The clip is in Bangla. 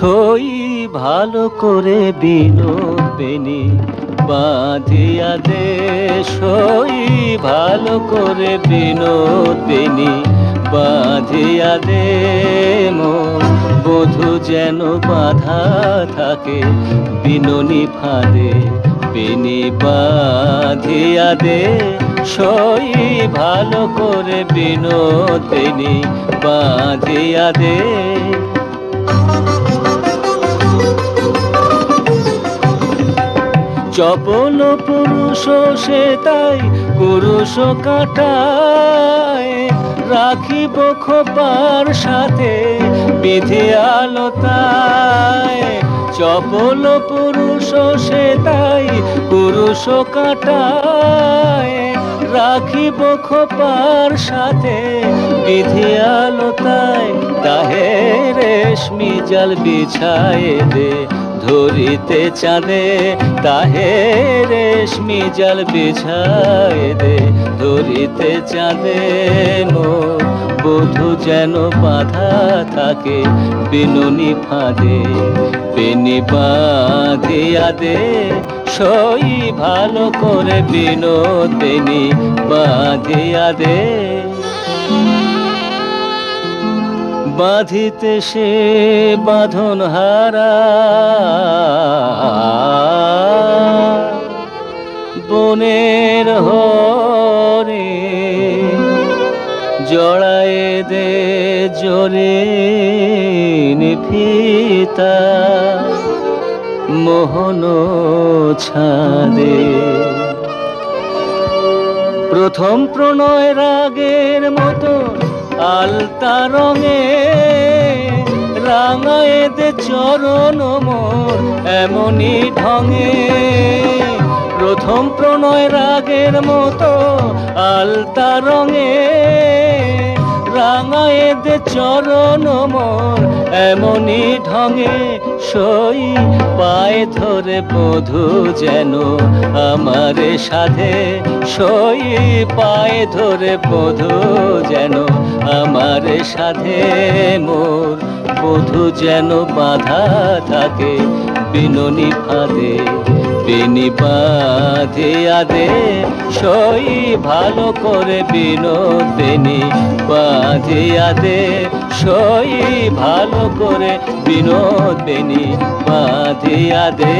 সই ভালো করে বিনোদিনী বাঁধিয়া দে সই ভালো করে বিনোদিনী বাঁধিয়া দে বধু যেন বাধা থাকে বিননি ফাঁদে, বিনি বাঁধিয়া দে সই ভালো করে বিনোদিনী বাঁধিয়া দে চপল পুরুষ সে তাই পুরুষ কাটায়। রাখিব খোপার সাথে বিধি আলোতায়। চপল পুরুষ সে তাই পুরুষ কাটায়। রাখিব খোপার সাথে বিধি আলোতায় তাহে রেশমি জাল বিছায়ে দে। ধরিতে চাঁদে তাহে রেশমি জাল বিছায় দে। ধরিতে চাঁদে মো বধু যেন বাধা থাকে, বিনুনি ফাঁদে, বেনি বাঁধিয়া দে। সই ভালো করে বিনোদিনী বাঁধিয়া দে। বাঁধিতে সে বাঁধন হারা। বনের হরে জড়ায় দে জোরে ফিতা মোহন ছাদে। প্রথম প্রণয় রাগের মতো আলতা রঙে রাঙায়েতে চরণ মোর এমনই ঢঙে। প্রথম প্রণয় রাগের মতো আলতা রঙে রাঙায় দে চরণ মোর এমনই ঢঙে সই পায়ে ধরে বধু যেন আমার সাধে। সই পায়ে ধরে বধু যেন আমার সাধে। মোর বধু যেন বাধা থাকে বিননি ফাঁদে, বিনি বাঁধে আদে। সই ভালো করে বিনোদিনী বাঁধে আদে সই ভালো করে বিনোদিনী বাঁধে আদে